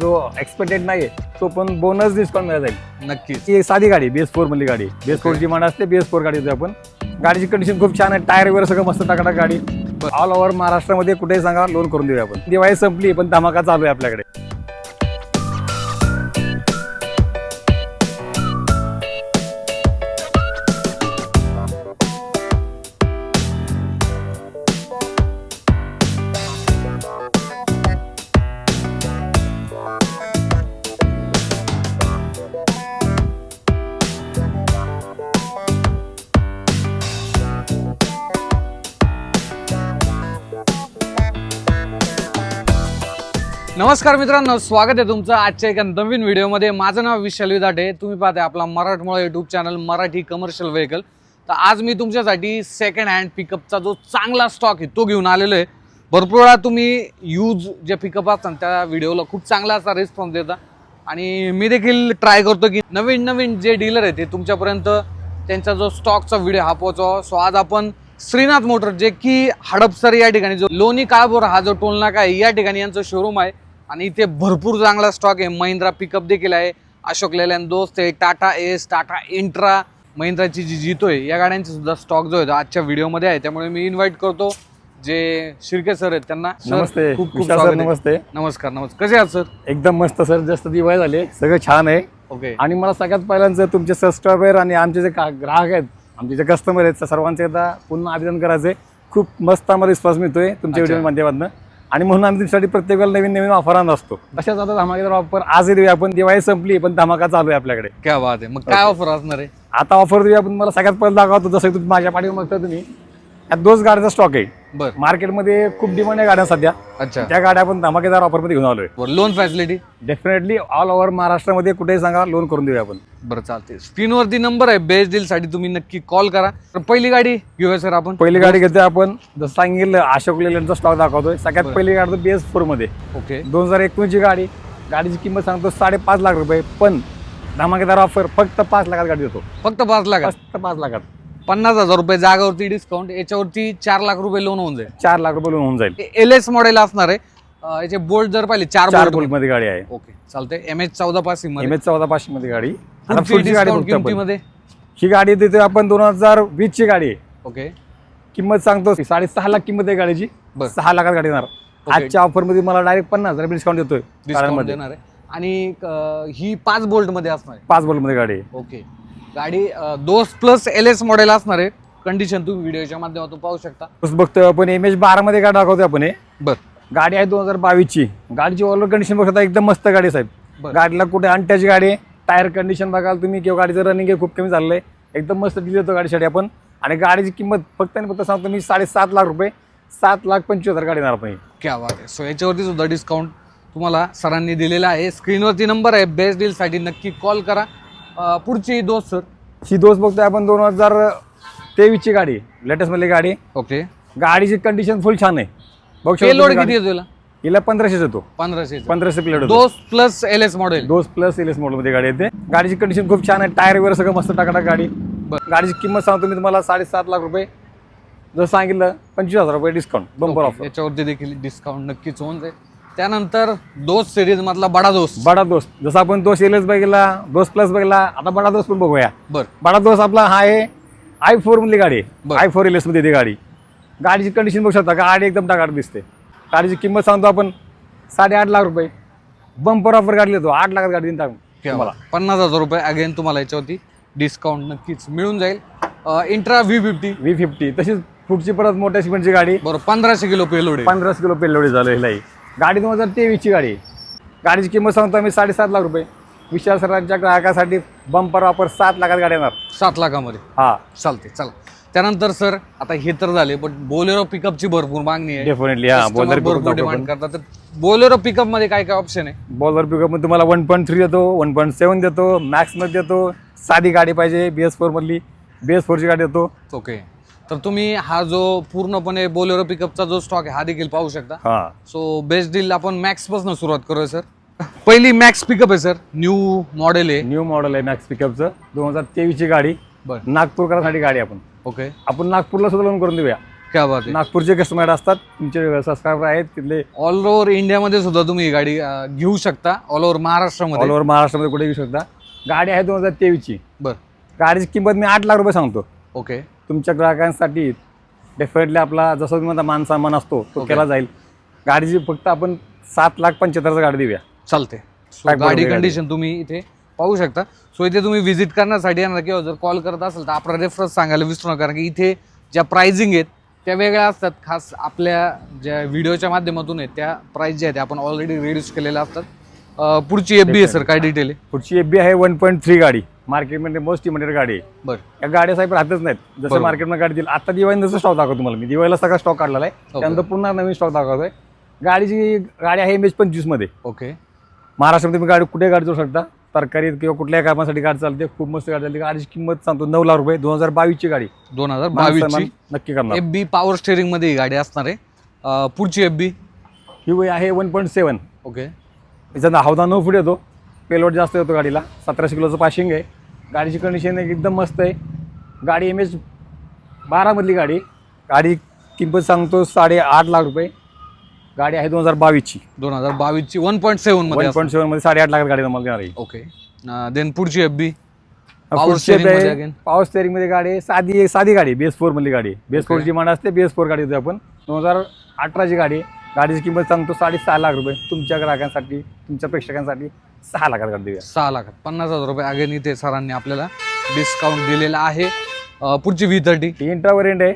जो एक्सपेक्टेड नाही तो पण बोनस डिस्काउंट मिळत जाईल. नक्कीच. ही एक साधी गाडी बेस फोर मधली गाडी. बेस फोर ची डिमांड असते बेस फोर गाडी आपण. गाडीची कंडिशन खूप छान आहे टायर वगैरे सगळं मस्त टाकाटाक गाडी. ऑल ओव्हर महाराष्ट्रामध्ये कुठेही सांगा लोन करून देऊया आपण. दिवाळी संपली पण धमाका चालू आहे आपल्याकडे. नमस्कार मित्रांनो स्वागत आहे तुमचं आजच्या एका नवीन व्हिडिओमध्ये. माझं नाव विशाल विदाटे. तुम्ही पाहते आपला मराठमोळा YouTube channel Marathi commercial vehicle तर आज मी तुमच्यासाठी सेकंड हँड पिकअपचा जो चांगला स्टॉक आहे तो घेऊन आलेलो आहे. भरपूर वेळा तुम्ही यूज जे पिकअप असतात त्या व्हिडिओला खूप चांगला असा रिस्पॉन्स देता. आणि मी देखील ट्राय करतो की नवीन नवीन जे डीलर आहे ते तुमच्यापर्यंत त्यांचा जो स्टॉकचा व्हिडिओ हा पोहोचवा. सो आज आपण श्रीनाथ मोटर जे की हडपसर या ठिकाणी जो लोणी काळबोर हा जो टोलनाका आहे या ठिकाणी यांचं शोरूम आहे. आणि इथे भरपूर चांगला स्टॉक आहे. महिंद्रा पिकअप देखील आहे. अशोक लेलॅन दोस्त आहे टाटा एस टाटा इंट्रा. महिंद्राची जी जितो आहे या गाड्यांचा सुद्धा स्टॉक जो आहे तो आजच्या व्हिडिओमध्ये आहे. त्यामुळे मी इन्व्हाइट करतो जे शिर्के सर आहेत त्यांना. नमस्ते. खूप खूप. नमस्ते. नमस्कार नमस्कार. कसे आहात सर एकदम मस्त सर जास्त दिवाळी झाली. सगळं छान आहे. ओके आणि मला सगळ्यात पहिल्यांदा तुमचे सबस्क्रायबर आणि आमचे जे ग्राहक आहेत आमचे जे कस्टमर आहेत सर्वांचे एकदा पुन्हा अभिनंदन करायचे खूप मस्त आम्हाला रिस्पॉन्स मिळतोय तुमच्या. व्हिडिओ माध्यमातून. आणि म्हणून आम्ही तुमच्यासाठी प्रत्येक वेळेला नवीन नवीन ऑफर आणत असतो. तशाच आता धमाकेदार ऑफर आजही देऊया आपण. दिवाळी संपली पण धमाका चालू आहे आपल्याकडे. क्या बात आहे. मग काय ऑफर असणार आहे? आता ऑफर देऊया आपण मला सगळ्यात पहिलं दाखवतो जसं तुम्ही माझ्या पाठीवर बघता तुम्ही. या दोच गाड्याचा स्टॉक आहे. बर. मार्केटमध्ये खूप डिमांड आहे गाड्या सध्या. अच्छा. त्या गाड्या आपण धमाकेदार ऑफरमध्ये घेऊन आलोय. Loan facility definitely all over महाराष्ट्रामध्ये कुठेही सांगा लोन करून देऊया आपण. बरं चालते स्क्रीनवरती नंबर आहे बेस्ट डील साठी तुम्ही नक्की कॉल करा. तर पहिली गाडी घेऊया सर आपण. पहिली गाडी घेतोय आपण जसं सांगितलं अशोक लेलँडचा स्टॉक दाखवतोय. सगळ्यात. पहिली गाडी बी एस फोरमध्ये. ओके. दोन हजार एकोणीसची गाडी गाडीची किंमत सांगतो साडेपाच लाख रुपये पण धमाकेदार ऑफर फक्त पाच लाखात गाडी देतो. फक्त पाच लाख फक्त पाच लाखात. पन्नास हजार रुपये जागावरती डिस्काउंट याच्यावरती चार लाख रुपये लोन होऊन जाईल. चार लाख रुपये लोन होऊन जाईल. एल एस मॉडेल असणार आहे. अं, याचे बोल्ट जर पाहिले चार चार बोल्टमध्ये गाडी आहे. ओके चालते एम एच चौदा पास एम एच चौदा पाचशे मध्ये गाडी. आता पुढची गाडी डिस्काउंट बघतो आपण. किमतीमध्ये? ही गाडी देतोय आपण दोन हजार वीस ची गाडी आहे. ओके. किंमत सांगतो साडेसहा लाख किंमत आहे गाडीची. बरं. सहा लाखात गाडी येणार. आजच्या ऑफरमध्ये मला डायरेक्ट पन्नास हजार डिस्काउंट देतोय. डिस्काउंट गाड्यांमध्ये. देणार आहे. आणि अं, ही पाच बोल्टमध्ये असणार आहे. पाच बोल्टमध्ये गाडी आहे. ओके. गाडी Dost plus L S model असणार आहे. कंडिशन तुम्ही व्हिडिओच्या माध्यमातून पाहू शकता. तसं बघतोय आपण एम एच बारा मध्ये गाडी दाखवतोय आपण हे. बर. गाडी आहे दोन हजार बावीसची. गाडीची ओव्हरऑल कंडिशन बघता एकदम मस्त गाडी साहेब. गाडीला कुठे अनटच गाडी आहे. टायर कंडिशन बघाल तुम्ही किंवा गाडीचं रनिंग खूप कमी झालेलं आहे. एकदम मस्त डील देतो गाडीसाठी आपण. आणि गाडीची किंमत फक्त आणि फक्त सांगतो मी साडेसात लाख रुपये. सात लाख पंचवीस हजार गाडी येणार आपण ही. क्या बात आहे. सो याच्यावरती सुद्धा डिस्काउंट तुम्हाला सरांनी दिलेला आहे. स्क्रीनवरती नंबर आहे. बेस्ट डीलसाठी नक्की कॉल करा. अं, पुढची दोस्त सर. ही दोस्त बघतोय आपण दोन हजार तेवीसची गाडी लेटेस्ट मधली गाडी. ओके. गाडीची कंडिशन फुल छान आहे. बघू शकता पेलोड तुम्ही किती गाडी. येतो याला? हिला पंधराशेच येतो. पंधराशे पंधराशे प्लेट होतो Dost plus L S model Dost plus L एसमध्ये गाडी येते. गाडीची कंडिशन खूप छान आहे. टायर वगैरे सगळं मस्त टाकाटाक गाडी. बरं. गाडीची किंमत सांगतो मी तुम्हाला साडेसात लाख रुपये. जर सांगितलं पंचवीस हजार रुपये डिस्काउंट बंपर ऑफर याच्यावरती देखील डिस्काउंट नक्कीच होऊन जाईल. त्यानंतर दोस्त सिरीज मधला बडा दोस्त. बडा दोस्त. जसं आपण दोस एल एस बघितला दोस प्लस बघितला आता बडा दोस्त पण बघूया. बर. बडा दोस्त आपला हा आहे आय फोर मधली गाडी. बरं. आय फोर एल एसमध्ये येते गाडी. गाडीची कंडिशन बघू शकता गाडी एकदम टाकाट दिसते. गाडीची किंमत सांगतो आपण साडेआठ लाख रुपये. बंपर ऑफर गाडी देतो. आठ लाखात गाडी टाकून तुम्हाला. पन्नास हजार रुपये अगेन तुम्हाला याच्यावरती डिस्काउंट नक्कीच मिळून जाईल. Intra V fifty V fifty तशीच पुढची परत मोठ्या सिमेंटची गाडी. बरोबर पंधराशे किलो पेलोड आहे. पंधराशे किलो पेलोडी झालं हिलाही गाडी दोन हजार तेवीसची गाडी. आहे. गाडीची किंमत सांगतो आम्ही साडेसात लाख रुपये. विशाल सरांच्या ग्राहकासाठी बंपर ऑफर सात लाखात गाडी येणार. सात लाखामध्ये. हा. चालते चला. त्यानंतर सर आता हे तर झाले पण बोलेरो पिकअपची भरपूर मागणी आहे. डेफिनेटली हा Customer बॉलर भरपूर डिमांड करतात. तर बोलेरो पिकअपमध्ये काय काय ऑप्शन आहे? बॉलर पिकअपमध्ये तुम्हाला वन पॉईंट थ्री देतो वन पॉईंट सेवन देतो मॅक्समध्ये देतो. साधी गाडी पाहिजे बी एस फोरमधली बी एस फोरची गाडी देतो. ओके तर तुम्ही हा जो पूर्णपणे बोलेरो पिकअपचा जो स्टॉक आहे हा देखील पाहू शकता. हा. सो बेस्ट डील आपण मॅक्सपासून सुरुवात करूया सर पहिली मॅक्स पिकअप आहे सर न्यू मॉडेल आहे. न्यू मॉडेल आहे मॅक्स पिकअपचं दोन हजार तेवीसची गाडी. बर. नागपूरकरांसाठी गाडी आपण. ओके. आपण नागपूरला सुद्धा लोन करून देऊया. क्या बात आहे. नागपूरचे कस्टमर असतात तुमचे सबस्क्रायबर आहेत तिथले ऑल ओव्हर इंडियामध्ये सुद्धा तुम्ही ही गाडी अं, घेऊ शकता. ऑल ओव्हर ऑल महाराष्ट्रामध्ये ओव्हर महाराष्ट्रामध्ये कुठे घेऊ शकता. गाडी आहे दोन हजार तेवीसची. बर. गाडीची किंमत मी आठ लाख रुपये सांगतो. ओके. तुमच्या ग्राहकांसाठी डेफिनेटली आपला जसं तुम्ही म्हणता मान सन्मान असतो तो. केला जाईल. गाडीची फक्त आपण सात लाख पंच्याहत्तरचा गाडी देऊया. चालते So, गाडी कंडिशन तुम्ही इथे पाहू शकता. सो इथे तुम्ही व्हिजिट करण्यासाठी येणार किंवा जर कॉल करत असेल तर आपला रेफरन्स सांगायला विसरू नका. कारण की इथे ज्या प्राइसिंग आहेत त्या वेगळ्या असतात. खास आपल्या ज्या व्हिडिओच्या माध्यमातून आहेत त्या प्राइस ज्या आहेत त्या आपण ऑलरेडी रिड्यूस केलेल्या असतात. अं, पुढची एफ बी आहे सर काय डिटेल आहे? पुढची एफ बी आहे वन पॉईंट थ्री गाडी. मार्केटमध्ये मोस्ट इमिटेड गाडी आहे. बरं. या गाड्या साहेब राहतच नाहीत. जसं बरोबर. मार्केटमध्ये गाडी दिली आता दिवाळीनंतर स्टॉक दाखवतो तुम्हाला मी. दिवाळीला सगळा स्टॉक काढलेला आहे. त्यानंतर पुन्हा नवीन स्टॉक दाखवतोय. गाडीची गाडी आहे एम एच पंचवीसमध्ये. ओके. महाराष्ट्रामध्ये तुम्ही गाडी कुठे गाडी जाऊ शकता? तरकारी किंवा कुठल्याही कामासाठी गाडी चालते. खूप मस्त गाडी चालते. गाडीची किंमत सांगतो नऊ लाख रुपये दोन हजार बावीसची गाडी. दोन हजार मान बावीसची. सन्मान नक्की करणार. एफ बी पॉवर स्टेअरिंगमध्ये ही गाडी असणार आहे. अं, पुढची एफ बी ही वय आहे वन पॉईंट सेवन ओके. याचा हौदा नऊ फूट येतो. पेलोड जास्त येतो गाडीला. सतराशे किलोचं पाशिंग आहे. गाडीची कंडिशन एकदम मस्त आहे. गाडी एम एच बारामधली गाडी. गाडी किंमत सांगतो साडे आठ लाख रुपये. गाडी आहे दोन हजार बावीसची दोन हजार बावीसची वन पॉईंट सेवनमध्ये वन पॉईंट सेवनमध्ये साडेआठ लाख गाडी तुम्हाला देणार आहे. ओके देन पुढची एफ बी मध्ये. पॉवर स्टेअरिंगमध्ये गाडी आहे. साधी साधी गाडी बेस फोर मधली गाडी बेस फोर Okay. जी मान असते बेस फोर गाडी देतो आपण. दोन हजार अठराची गाडी आहे. गाडीची किंमत सांगतो साडेसहा लाख रुपये. तुमच्या ग्राहकांसाठी तुमच्या प्रेक्षकांसाठी सहा लाखात गाडी देऊया. सहा लाखात. पन्नास हजार रुपये अगेन इथे सरांनी आपल्याला डिस्काउंट दिलेला आहे. अं, पुढची व्ही थर्टी इंट्रा व्हरियंट आहे.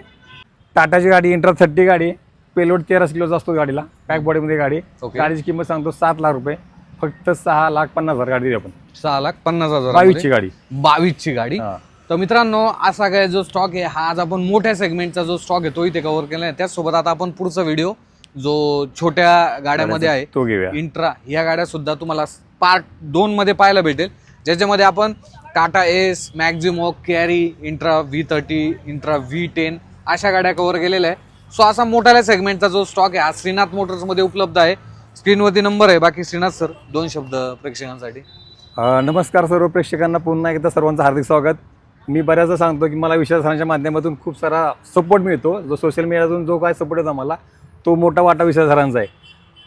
टाटाची गाडी इंट्रा थर्टी गाडी. आहे. पेलोड तेराशे किलोचा असतो गाडीला. पॅक बॉडीमध्ये गाडी. गाडीची किंमत सांगतो सात लाख रुपये. फक्त सहा लाख पन्नास हजार गाडी देऊ आपण. सहा लाख पन्नास हजार बावीसची गाडी. बावीसची गाडी. हा. तर मित्रांनो असा काय जो स्टॉक आहे हा आज आपण मोठ्या सेगमेंटचा जो स्टॉक आहे तो इथे कव्हर केला आहे. त्याचसोबत आता आपण पुढचा व्हिडिओ जो छोट्या गाड्यामध्ये आहे तो घेऊया. इंट्रा या गाड्या सुद्धा तुम्हाला पार्ट दोन मध्ये पाहायला भेटेल. ज्याच्यामध्ये आपण Tata Ace Maxximo carry Intra V thirty Intra V ten अशा गाड्या कव्हर केलेल्या आहे सो असा मोठ्या सेगमेंटचा जो स्टॉक आहे हा श्रीनाथ मोटर्समध्ये उपलब्ध आहे. स्क्रीनवरती नंबर आहे. बाकी श्रीनाथ सर दोन शब्द प्रेक्षकांसाठी. नमस्कार सर्व प्रेक्षकांना. पुन्हा एकदा सर्वांचं हार्दिक स्वागत. मी बऱ्याचदा सांगतो की मला विश्वास सरांच्या माध्यमातून खूप सारा सपोर्ट मिळतो. जो सोशल मीडियातून जो काय सपोर्ट येतो मला तो मोठा वाटा विश्वास सरांचा आहे.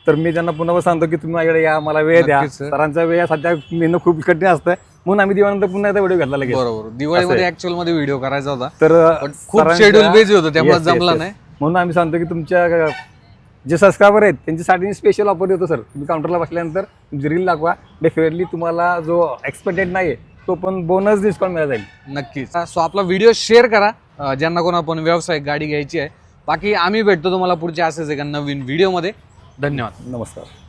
तर मी त्यांना पुन्हा सांगतो की तुम्ही माझ्याकडे या मला वेळ द्या. नक्कीच, sir. सरांचा वेळ सध्या मिळणं खूप कठीण असतं म्हणून आम्ही दिवाळीनंतर पुन्हा एकदा व्हिडिओ घेतला लगेच. बरोबर. दिवाळीमध्ये ऍक्च्युअलमध्ये व्हिडिओ करायचा होता. तर पण खूप सरांच्या- schedule busy होतं, त्यामुळे Yes, yes, जमला yes. नाही. म्हणून आम्ही सांगतो की तुमच्या अ, जे सबस्क्रायबर आहेत त्यांच्यासाठी स्पेशल ऑफर देतो सर. तुम्ही काउंटरला बसल्यानंतर तुमची रील दाखवा. डेफिनेटली तुम्हाला जो एक्सपेक्टेड नाही आहे तो पण बोनस डिस्काउंट मिळाला जाईल. नक्कीच. सो आपला व्हिडिओ शेअर करा. अं, ज्यांना कोणा पण व्यावसायिक गाडी घ्यायची आहे बाकी आम्ही भेटतो तुम्हाला पुढच्या असेच एका नवीन व्हिडिओमध्ये. धन्यवाद. नमस्कार.